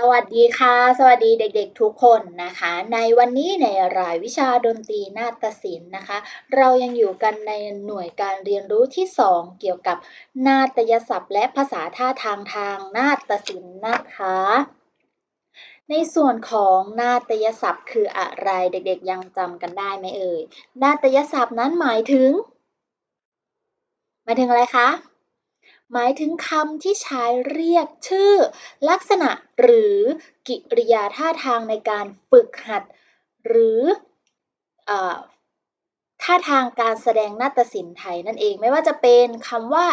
สวัสดีค่ะ สวัสดีเด็กๆทุกคนนะคะ ในวันนี้ในรายวิชาดนตรีนาฏศิลป์นะคะ เรายังอยู่กันในหน่วยการเรียนรู้ที่ 2 เกี่ยวกับนาฏยศัพท์ และภาษาท่าทางทางนาฏศิลป์นะคะ ในส่วนของนาฏยศัพท์ คืออะไรเด็กๆยังจำกันได้ไหมเอ่ยนาฏยศัพท์นั้นหมายถึงหมายถึงอะไรคะ หมายถึงคำที่ใช้เรียกชื่อ ลักษณะหรือกิริยาท่าทางในการฝึกหัด หรืออท่าทางการแสดงนาฏศิลป์ไทยนั่นเองไม่ว่าจะเป็นคำว่า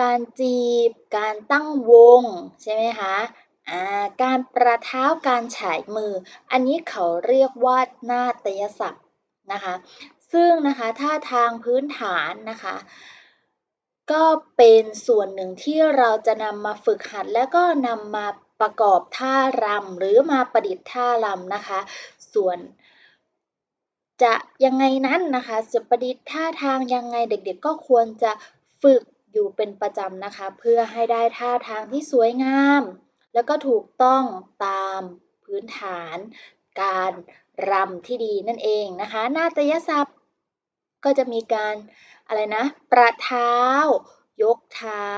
การจีบ การตั้งวง ใช่ไหมคะการประเท้าการฉายมือ อันนี้เขาเรียกว่านาฏยศัพท์นะคะ ซึ่งนะคะท่าทางพื้นฐานนะคะ ก็เป็นส่วนหนึ่งที่เราจะนำมาฝึกหัด แล้วก็นำมาประกอบท่ารำหรือมาประดิษฐ์ท่ารำนะคะ ส่วนจะยังไงนั้นนะคะจะประดิษฐ์ท่าทางยังไงเด็กๆ ก็ควรจะฝึกอยู่เป็นประจำนะคะ เพื่อให้ได้ท่าทางที่สวยงาม แล้วก็ถูกต้องตามพื้นฐาน การรำที่ดีนั่นเองนะคะนาฏยศัพท์ ก็จะมีการอะไรนะ ประเท้า ยกเท้า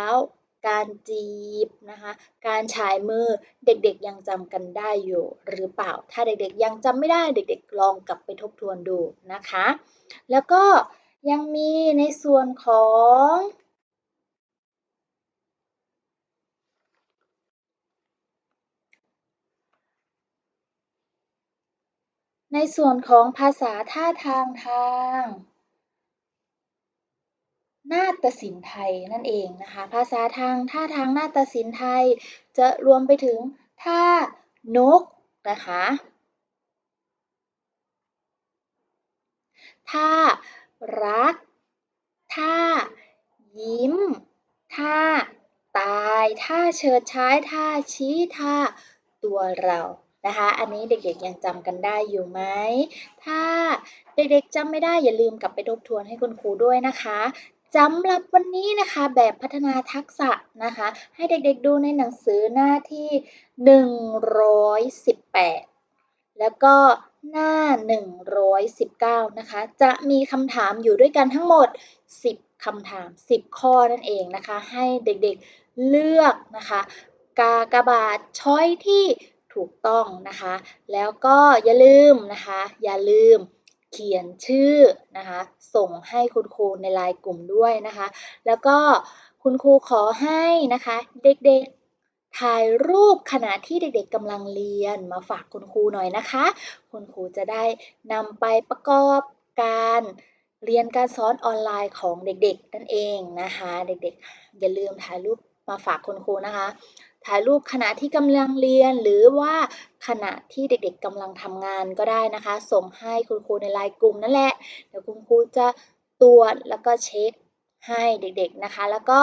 การจีบนะคะ การฉายมือเด็กๆยังจำกันได้อยู่หรือเปล่า ถ้าเด็กๆยังจำไม่ได้เด็กๆลองกลับไปทบทวนดูนะคะ แล้วก็ยังมีในส่วนของในส่วนของภาษาท่าทางทาง นาฏศิลป์ไทยนั่นเองนะคะ ภาษาทางท่าทางนาฏศิลป์ไทย จะรวมไปถึงท่านกนะคะท่ารักท่ายิ้มท่าตายท่าเฉิดฉายท่าชี้ท่าตัวเรานะคะ อันนี้เด็กๆยังจำกันได้อยู่ไหม ถ้าเด็กๆจำไม่ได้อย่าลืมกลับไปทบทวนให้คุณครูด้วยนะคะ สำหรับวันนี้นะคะแบบพัฒนาทักษะนะคะ ให้เด็กๆดูในหนังสือหน้าที่ 118 แล้วก็หน้า 119 นะคะ จะมีคำถามอยู่ด้วยกันทั้งหมด 10คำถาม 10 ข้อนั่นเองนะคะ ให้เด็กๆเลือกนะคะ กากบาทช้อยที่ถูกต้องนะคะ แล้วก็อย่าลืมนะคะ อย่าลืม เขียนชื่อนะคะส่งให้คุณครูในไลน์กลุ่มด้วยนะคะ แล้วก็คุณครูขอให้นะคะเด็กๆถ่ายรูปขณะที่เด็กๆกำลังเรียนมาฝากคุณครูหน่อยนะคะ คุณครูจะได้นำไปประกอบการเรียนการสอนออนไลน์ของเด็กๆนั่นเองนะคะ เด็กๆอย่าลืมถ่ายรูปมาฝากคุณครูนะคะ ถ่ายรูปขณะที่กำลังเรียน หรือว่าขณะที่เด็กๆกำลังทำงานก็ได้นะคะ ส่งให้คุณครูในไลน์กลุ่มนั่นแหละ เดี๋ยวคุณครูจะตรวจแล้วก็เช็คให้เด็กๆนะคะ แล้วก็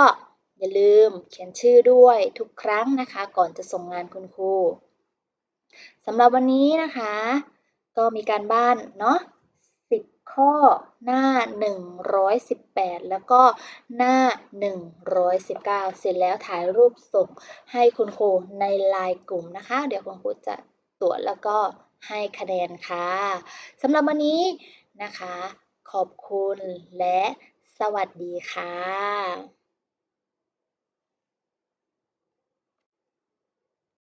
อย่าลืมเขียนชื่อด้วยทุกครั้งนะคะ ก่อนจะส่งงานคุณครูสำหรับวันนี้นะคะ ก็มีการบ้านเนาะ ข้อหน้า 118 แล้วก็หน้า 119 เสร็จแล้วถ่ายรูปส่งให้คุณครูในไลน์กลุ่มนะคะ เดี๋ยวคุณครูจะตรวจแล้วก็ให้คะแนนค่ะสำหรับวันนี้นะคะ ขอบคุณและสวัสดีค่ะ